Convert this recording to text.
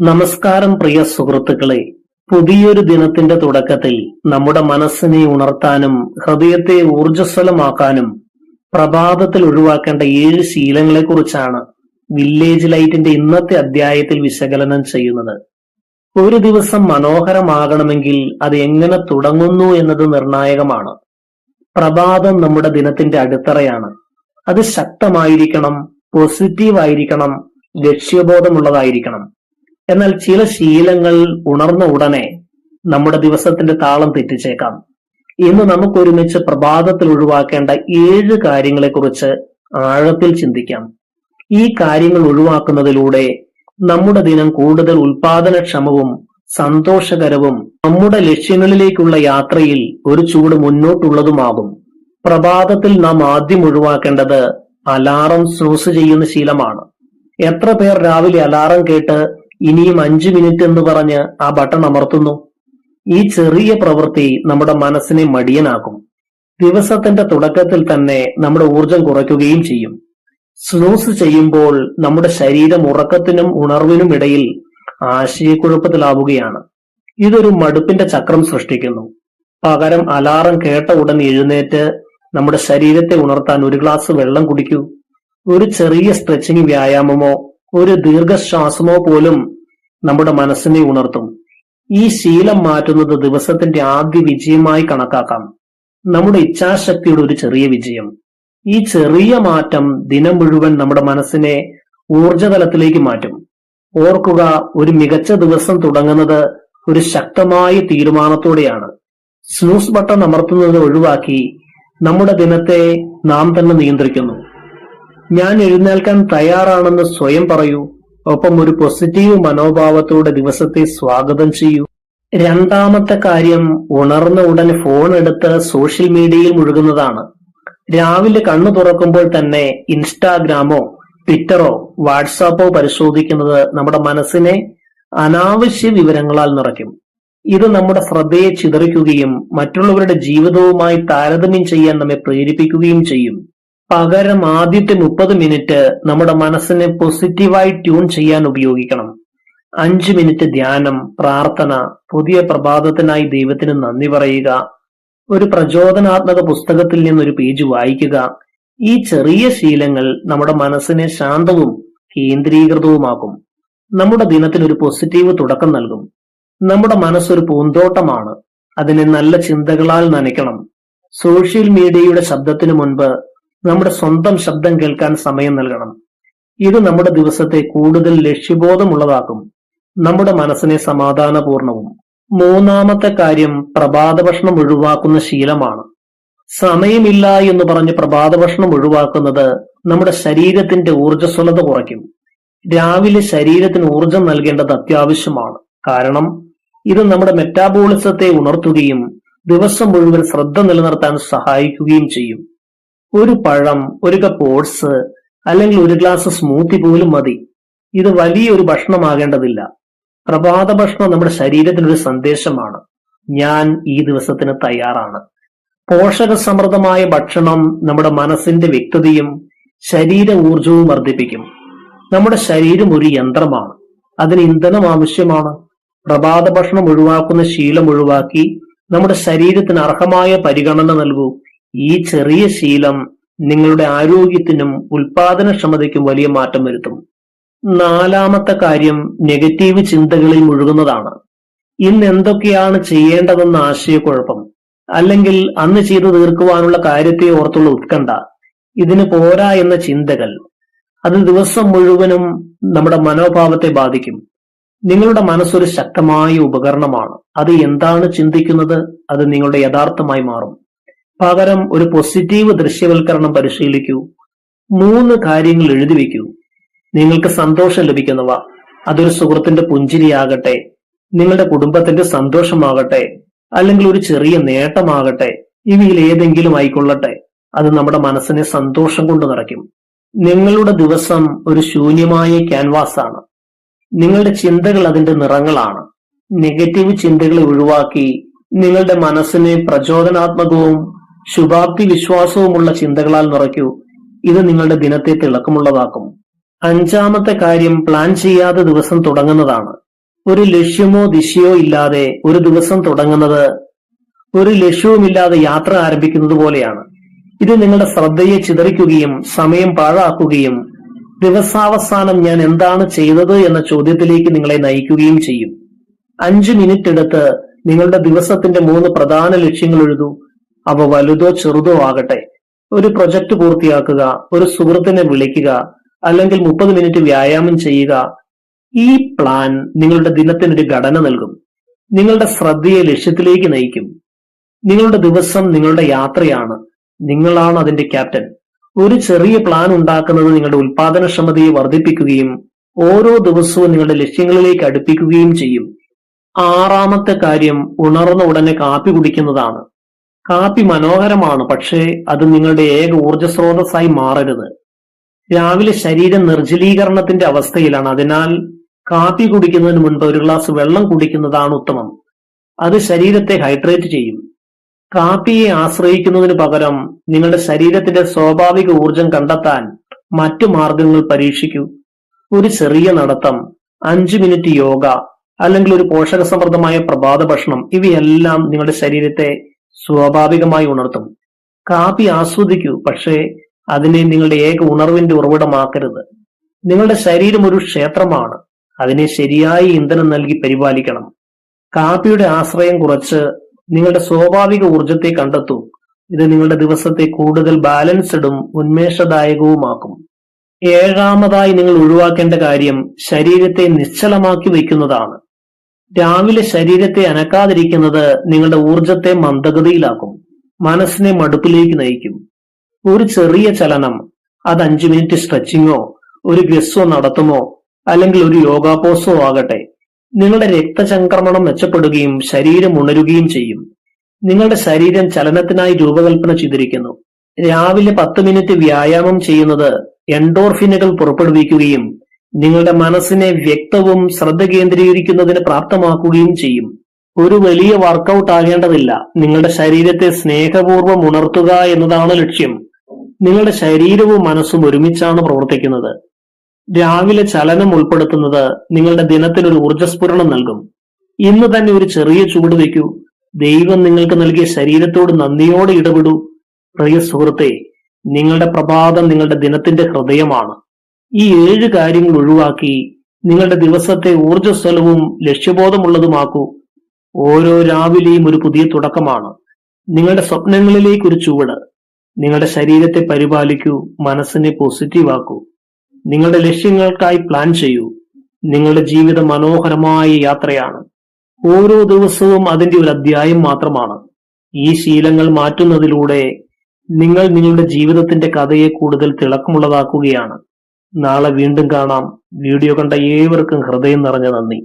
നമസ്കാരം പ്രിയ സുഹൃത്തുക്കളെ. പുതിയൊരു ദിനത്തിന്റെ തുടക്കത്തിൽ നമ്മുടെ മനസ്സിനെ ഉണർത്താനും ഹൃദയത്തെ ഊർജസ്വലമാക്കാനും പ്രഭാതത്തിൽ ഒഴിവാക്കേണ്ട ഏഴ് ശീലങ്ങളെക്കുറിച്ചാണ് വില്ലേജ് ലൈറ്റിന്റെ ഇന്നത്തെ അധ്യായത്തിൽ വിശകലനം ചെയ്യുന്നത്. ഒരു ദിവസം മനോഹരമാകണമെങ്കിൽ അത് എങ്ങനെ തുടങ്ങുന്നു എന്നത് നിർണായകമാണ്. പ്രഭാതം നമ്മുടെ ദിനത്തിന്റെ അടിത്തറയാണ്. അത് ശക്തമായിരിക്കണം പോസിറ്റീവ് ആയിരിക്കണം ലക്ഷ്യബോധമുള്ളതായിരിക്കണം. എന്നാൽ ചില ശീലങ്ങൾ ഉണർന്ന ഉടനെ നമ്മുടെ ദിവസത്തിന്റെ താളം തെറ്റിച്ചേക്കാം. ഇന്ന് നമുക്ക് ഒരുമിച്ച് പ്രഭാതത്തിൽ ഒഴിവാക്കേണ്ട ഏഴ് കാര്യങ്ങളെക്കുറിച്ച് ആഴത്തിൽ ചിന്തിക്കാം. ഈ കാര്യങ്ങൾ ഒഴിവാക്കുന്നതിലൂടെ നമ്മുടെ ദിനം കൂടുതൽ ഉൽപാദനക്ഷമവും സന്തോഷകരവും നമ്മുടെ ലക്ഷ്യങ്ങളിലേക്കുള്ള യാത്രയിൽ ഒരു ചൂട് മുന്നോട്ടുള്ളതുമാകും. പ്രഭാതത്തിൽ നാം ആദ്യം ഒഴിവാക്കേണ്ടത് അലാറം സ്നൂസ് ചെയ്യുന്ന ശീലമാണ്. എത്ര പേർ രാവിലെ അലാറം കേട്ട് ഇനിയും അഞ്ചു മിനിറ്റ് എന്ന് പറഞ്ഞ് ആ ബട്ടൺ അമർത്തുന്നു. ഈ ചെറിയ പ്രവൃത്തി നമ്മുടെ മനസ്സിനെ മടിയനാക്കും. ദിവസത്തിന്റെ തുടക്കത്തിൽ തന്നെ നമ്മുടെ ഊർജം കുറയ്ക്കുകയും ചെയ്യും. സ്നൂസ് ചെയ്യുമ്പോൾ നമ്മുടെ ശരീരം ഉറക്കത്തിനും ഉണർവിനും ഇടയിൽ ആശയക്കുഴപ്പത്തിലാവുകയാണ്. ഇതൊരു മടുപ്പിന്റെ ചക്രം സൃഷ്ടിക്കുന്നു. പകരം അലാറം കേട്ട ഉടൻ എഴുന്നേറ്റ് നമ്മുടെ ശരീരത്തെ ഉണർത്താൻ ഒരു ഗ്ലാസ് വെള്ളം കുടിക്കൂ. ഒരു ചെറിയ സ്ട്രെച്ചിങ് വ്യായാമമോ ഒരു ദീർഘശ്വാസമോ പോലും നമ്മുടെ മനസ്സിനെ ഉണർത്തും. ഈ ശീലം മാറ്റുന്നത് ദിവസത്തിന്റെ ആദ്യ വിജയമായി കണക്കാക്കാം. നമ്മുടെ ഇച്ഛാശക്തിയുടെ ഒരു ചെറിയ വിജയം. ഈ ചെറിയ മാറ്റം ദിനം മുഴുവൻ നമ്മുടെ മനസ്സിനെ ഊർജതലത്തിലേക്ക് മാറ്റും. ഓർക്കുക ഒരു മികച്ച ദിവസം തുടങ്ങുന്നത് ഒരു ശക്തമായ തീരുമാനത്തോടെയാണ്. സ്നൂസ് ബട്ടൺ അമർത്തുന്നത് ഒഴിവാക്കി നമ്മുടെ ദിനത്തെ നാം തന്നെ നിയന്ത്രിക്കുന്നു. ഞാൻ എഴുന്നേൽക്കാൻ തയ്യാറാണെന്ന് സ്വയം പറയൂ. ഒപ്പം ഒരു പോസിറ്റീവ് മനോഭാവത്തോടെ ദിവസത്തെ സ്വാഗതം ചെയ്യൂ. രണ്ടാമത്തെ കാര്യം ഉണർന്ന ഉടൻ ഫോൺ എടുത്ത് സോഷ്യൽ മീഡിയയിൽ മുഴുകുന്നതാണ്. രാവിലെ കണ്ണു തുറക്കുമ്പോൾ തന്നെ ഇൻസ്റ്റാഗ്രാമോ ട്വിറ്ററോ വാട്സാപ്പോ പരിശോധിക്കുന്നത് നമ്മുടെ മനസ്സിനെ അനാവശ്യ വിവരങ്ങളാൽ നിറയ്ക്കും. ഇത് നമ്മുടെ ശ്രദ്ധയെ ചിതറിക്കുകയും മറ്റുള്ളവരുടെ ജീവിതവുമായി താരതമ്യം ചെയ്യാൻ നമ്മെ പ്രേരിപ്പിക്കുകയും ചെയ്യും. പകരം ആദ്യത്തെ മുപ്പത് മിനിറ്റ് നമ്മുടെ മനസ്സിനെ പോസിറ്റീവായി ട്യൂൺ ചെയ്യാൻ ഉപയോഗിക്കണം. അഞ്ച് മിനിറ്റ് ധ്യാനം പ്രാർത്ഥന പുതിയ പ്രഭാതത്തിനായി ദൈവത്തിന് നന്ദി പറയുക. ഒരു പ്രചോദനാത്മക പുസ്തകത്തിൽ നിന്നൊരു പേജ് വായിക്കുക. ഈ ചെറിയ ശീലങ്ങൾ നമ്മുടെ മനസ്സിനെ ശാന്തവും കേന്ദ്രീകൃതവുമാക്കും. നമ്മുടെ ദിനത്തിന് ഒരു പോസിറ്റീവ് തുടക്കം നൽകും. നമ്മുടെ മനസ്സൊരു പൂന്തോട്ടമാണ്. അതിനെ നല്ല ചിന്തകളാൽ നനയ്ക്കണം. സോഷ്യൽ മീഡിയയുടെ ശബ്ദത്തിനു മുൻപ് നമ്മുടെ സ്വന്തം ശബ്ദം കേൾക്കാൻ സമയം നൽകണം. ഇത് നമ്മുടെ ദിവസത്തെ കൂടുതൽ ലക്ഷ്യബോധമുള്ളതാക്കും. നമ്മുടെ മനസ്സിനെ സമാധാനപൂർണവും മൂന്നാമത്തെ കാര്യം പ്രഭാത ഭക്ഷണം ഒഴിവാക്കുന്ന ശീലമാണ്. സമയമില്ല എന്ന് പറഞ്ഞ് പ്രഭാത ഭക്ഷണം ഒഴിവാക്കുന്നത് നമ്മുടെ ശരീരത്തിന്റെ ഊർജസ്വലത കുറയ്ക്കും. രാവിലെ ശരീരത്തിന് ഊർജം നൽകേണ്ടത് അത്യാവശ്യമാണ്. കാരണം ഇത് നമ്മുടെ മെറ്റാബോളിസത്തെ ഉണർത്തുകയും ദിവസം മുഴുവൻ ശ്രദ്ധ നിലനിർത്താൻ സഹായിക്കുകയും ചെയ്യും. ഒരു പഴം ഒരു കപ്പ് ഓട്സ് അല്ലെങ്കിൽ ഒരു ഗ്ലാസ് സ്മൂത്തി പോലും മതി. ഇത് വലിയൊരു ഭക്ഷണമാകേണ്ടതില്ല. പ്രഭാത ഭക്ഷണം നമ്മുടെ ശരീരത്തിനൊരു സന്ദേശമാണ്. ഞാൻ ഈ ദിവസത്തിന് തയ്യാറാണ്. പോഷക സമൃദ്ധമായ ഭക്ഷണം നമ്മുടെ മനസ്സിന്റെ വ്യക്തതയും ശരീര ഊർജവും വർദ്ധിപ്പിക്കും. നമ്മുടെ ശരീരം ഒരു യന്ത്രമാണ്. അതിന് ഇന്ധനം ആവശ്യമാണ്. പ്രഭാത ഭക്ഷണം ഒഴിവാക്കുന്ന ശീലം ഒഴിവാക്കി നമ്മുടെ ശരീരത്തിന് അർഹമായ പരിഗണന നൽകൂ. ഈ ചെറിയ ശീലം നിങ്ങളുടെ ആരോഗ്യത്തിനും ഉൽപാദനക്ഷമതയ്ക്കും വലിയ മാറ്റം വരുത്തും. നാലാമത്തെ കാര്യം നെഗറ്റീവ് ചിന്തകളിൽ മുഴുകുന്നതാണ്. ഇന്ന് എന്തൊക്കെയാണ് ചെയ്യേണ്ടതെന്ന ആശയക്കുഴപ്പം അല്ലെങ്കിൽ അന്ന് ചെയ്തു തീർക്കുവാനുള്ള കാര്യത്തെ ഓർത്തുള്ള ഉത്കണ്ഠ ഇതിന് പോരാ എന്ന ചിന്തകൾ അത് ദിവസം മുഴുവനും നമ്മുടെ മനോഭാവത്തെ ബാധിക്കും. നിങ്ങളുടെ മനസ്സൊരു ശക്തമായ ഉപകരണമാണ്. അത് എന്താണ് ചിന്തിക്കുന്നത്? അത് നിങ്ങളുടെ യഥാർത്ഥമായി മാറും. പകരം ഒരു പോസിറ്റീവ് ദൃശ്യവൽക്കരണം പരിശീലിക്കൂ. മൂന്ന് കാര്യങ്ങൾ എഴുതി വയ്ക്കൂ. നിങ്ങൾക്ക് സന്തോഷം ലഭിക്കുന്നവ. അതൊരു സുഹൃത്തിന്റെ പുഞ്ചിരിയാകട്ടെ നിങ്ങളുടെ കുടുംബത്തിന്റെ സന്തോഷമാകട്ടെ അല്ലെങ്കിൽ ഒരു ചെറിയ നേട്ടമാകട്ടെ ഇവയിൽ ഏതെങ്കിലും ആയിക്കൊള്ളട്ടെ അത് നമ്മുടെ മനസ്സിനെ സന്തോഷം കൊണ്ട് നിറയ്ക്കും. നിങ്ങളുടെ ദിവസം ഒരു ശൂന്യമായ ക്യാൻവാസ് ആണ് നിങ്ങളുടെ ചിന്തകൾ അതിന്റെ നിറങ്ങളാണ്. നെഗറ്റീവ് ചിന്തകളെ ഒഴിവാക്കി നിങ്ങളുടെ മനസ്സിനെ പ്രചോദനാത്മകവും ശുഭാപ്തി വിശ്വാസവുമുള്ള ചിന്തകളാൽ നിറയ്ക്കൂ. ഇത് നിങ്ങളുടെ ദിനത്തെ തിളക്കമുള്ളതാക്കും. അഞ്ചാമത്തെ കാര്യം പ്ലാൻ ചെയ്യാതെ ദിവസം തുടങ്ങുന്നതാണ്. ഒരു ലക്ഷ്യമോ ദിശയോ ഇല്ലാതെ ഒരു ദിവസം തുടങ്ങുന്നത് ഒരു ലക്ഷ്യവുമില്ലാതെ യാത്ര ആരംഭിക്കുന്നത് പോലെയാണ്. ഇത് നിങ്ങളുടെ ശ്രദ്ധയെ ചിതറിക്കുകയും സമയം പാഴാക്കുകയും ദിവസാവസാനം ഞാൻ എന്താണ് ചെയ്തത് എന്ന ചോദ്യത്തിലേക്ക് നിങ്ങളെ നയിക്കുകയും ചെയ്യും. അഞ്ചു മിനിറ്റ് എടുത്ത് നിങ്ങളുടെ ദിവസത്തിന്റെ മൂന്ന് പ്രധാന ലക്ഷ്യങ്ങൾ എഴുതൂ. അവ വലുതോ ചെറുതോ ആകട്ടെ ഒരു പ്രൊജക്ട് പൂർത്തിയാക്കുക ഒരു സുഹൃത്തിനെ വിളിക്കുക അല്ലെങ്കിൽ മുപ്പത് മിനിറ്റ് വ്യായാമം ചെയ്യുക ഈ പ്ലാൻ നിങ്ങളുടെ ദിനത്തിനൊരു ഘടന നൽകും. നിങ്ങളുടെ ശ്രദ്ധയെ ലക്ഷ്യത്തിലേക്ക് നയിക്കും. നിങ്ങളുടെ ദിവസം നിങ്ങളുടെ യാത്രയാണ്. നിങ്ങളാണ് അതിന്റെ ക്യാപ്റ്റൻ. ഒരു ചെറിയ പ്ലാൻ ഉണ്ടാക്കുന്നത് നിങ്ങളുടെ ഉൽപാദനക്ഷമതയെ വർദ്ധിപ്പിക്കുകയും ഓരോ ദിവസവും നിങ്ങളുടെ ലക്ഷ്യങ്ങളിലേക്ക് അടുപ്പിക്കുകയും ചെയ്യും. ആറാമത്തെ കാര്യം ഉണർന്ന ഉടനെ കാപ്പി കുടിക്കുന്നതാണ്. കാപ്പി മനോഹരമാണ് പക്ഷേ അത് നിങ്ങളുടെ ഏക ഊർജസ്രോതസ്സായി മാറരുത്. രാവിലെ ശരീര നിർജലീകരണത്തിന്റെ അവസ്ഥയിലാണ് അതിനാൽ കാപ്പി കുടിക്കുന്നതിന് മുൻപ് ഒരു ഗ്ലാസ് വെള്ളം കുടിക്കുന്നതാണ് ഉത്തമം. അത് ശരീരത്തെ ഹൈഡ്രേറ്റ് ചെയ്യും. കാപ്പിയെ ആശ്രയിക്കുന്നതിന് പകരം നിങ്ങളുടെ ശരീരത്തിന്റെ സ്വാഭാവിക ഊർജം കണ്ടെത്താൻ മറ്റു മാർഗങ്ങൾ പരീക്ഷിക്കൂ. ഒരു ചെറിയ നടത്തം അഞ്ചു മിനിറ്റ് യോഗ അല്ലെങ്കിൽ ഒരു പോഷകസമൃദ്ധമായ പ്രഭാത ഭക്ഷണം ഇവയെല്ലാം നിങ്ങളുടെ ശരീരത്തെ സ്വാഭാവികമായി ഉണർത്തും. കാപ്പി ആസ്വദിക്കൂ പക്ഷേ അതിനെ നിങ്ങളുടെ ഏക ഉണർവിന്റെ ഉറവിടമാക്കരുത്. നിങ്ങളുടെ ശരീരം ഒരു ക്ഷേത്രമാണ്. അതിനെ ശരിയായി ഇന്ധനം നൽകി പരിപാലിക്കണം. കാപ്പിയുടെ ആശ്രയം കുറച്ച് നിങ്ങളുടെ സ്വാഭാവിക ഊർജത്തെ കണ്ടെത്തൂ. ഇത് നിങ്ങളുടെ ദിവസത്തെ കൂടുതൽ ബാലൻസ്ഡും ഉന്മേഷദായകവുമാക്കും. ഏഴാമതായി നിങ്ങൾ ഒഴിവാക്കേണ്ട കാര്യം ശരീരത്തെ നിശ്ചലമാക്കി വയ്ക്കുന്നതാണ്. രാവിലെ ശരീരത്തെ അനക്കാതിരിക്കുന്നത് നിങ്ങളുടെ ഊർജത്തെ മന്ദഗതിയിലാക്കും മനസ്സിനെ മടുപ്പിലേക്ക് നയിക്കും. ഒരു ചെറിയ ചലനം അത് അഞ്ചു മിനിറ്റ് സ്ട്രെച്ചിങ്ങോ ഒരു ഗസ്സോ നടത്തുമോ അല്ലെങ്കിൽ ഒരു യോഗാപോസോ ആകട്ടെ നിങ്ങളുടെ രക്തചംക്രമണം മെച്ചപ്പെടുകയും ശരീരം ഉണരുകയും ചെയ്യും. നിങ്ങളുടെ ശരീരം ചലനത്തിനായി രൂപകൽപ്പന ചെയ്തിരിക്കുന്നു. രാവിലെ പത്ത് മിനിറ്റ് വ്യായാമം ചെയ്യുന്നത് എൻഡോർഫിനുകൾ പുറപ്പെടുവിക്കുകയും നിങ്ങളുടെ മനസ്സിനെ വ്യക്തവും ശ്രദ്ധ കേന്ദ്രീകരിക്കുന്നതിന് പ്രാപ്തമാക്കുകയും ചെയ്യും. ഒരു വലിയ വർക്കൗട്ട് ആകേണ്ടതില്ല. നിങ്ങളുടെ ശരീരത്തെ സ്നേഹപൂർവം ഉണർത്തുക എന്നതാണ് ലക്ഷ്യം. നിങ്ങളുടെ ശരീരവും മനസ്സും ഒരുമിച്ചാണ് പ്രവർത്തിക്കുന്നത്. രാവിലെ ചലനം ഉൾപ്പെടുത്തുന്നത് നിങ്ങളുടെ ദിനത്തിന് ഒരു ഊർജസ്ഫുരണം നൽകും. ഇന്ന് തന്നെ ഒരു ചെറിയ ചൂട് വയ്ക്കൂ. ദൈവം നിങ്ങൾക്ക് നൽകിയ ശരീരത്തോട് നന്ദിയോടെ ഇടപെടൂ. പ്രിയ സുഹൃത്തെ നിങ്ങളുടെ പ്രഭാതം നിങ്ങളുടെ ദിനത്തിന്റെ ഹൃദയമാണ്. ഈ ഏഴ് കാര്യങ്ങൾ ഒഴിവാക്കി നിങ്ങളുടെ ദിവസത്തെ ഊർജസ്വലവും ലക്ഷ്യബോധമുള്ളതുമാക്കൂ. ഓരോ രാവിലെയും ഒരു പുതിയ തുടക്കമാണ്. നിങ്ങളുടെ സ്വപ്നങ്ങളിലേക്ക് ഒരു ചുവട്. നിങ്ങളുടെ ശരീരത്തെ പരിപാലിക്കൂ മനസ്സിനെ പോസിറ്റീവാക്കൂ. നിങ്ങളുടെ ലക്ഷ്യങ്ങൾക്കായി പ്ലാൻ ചെയ്യൂ. നിങ്ങളുടെ ജീവിതം മനോഹരമായ യാത്രയാണ്. ഓരോ ദിവസവും അതിന്റെ ഒരു അധ്യായം മാത്രമാണ്. ഈ ശീലങ്ങൾ മാറ്റുന്നതിലൂടെ നിങ്ങൾ നിങ്ങളുടെ ജീവിതത്തിന്റെ കഥയെ കൂടുതൽ തിളക്കമുള്ളതാക്കുകയാണ്. നാളെ വീണ്ടും കാണാം. വീഡിയോ കണ്ട ഏവർക്കും ഹൃദയം നിറഞ്ഞ നന്ദി.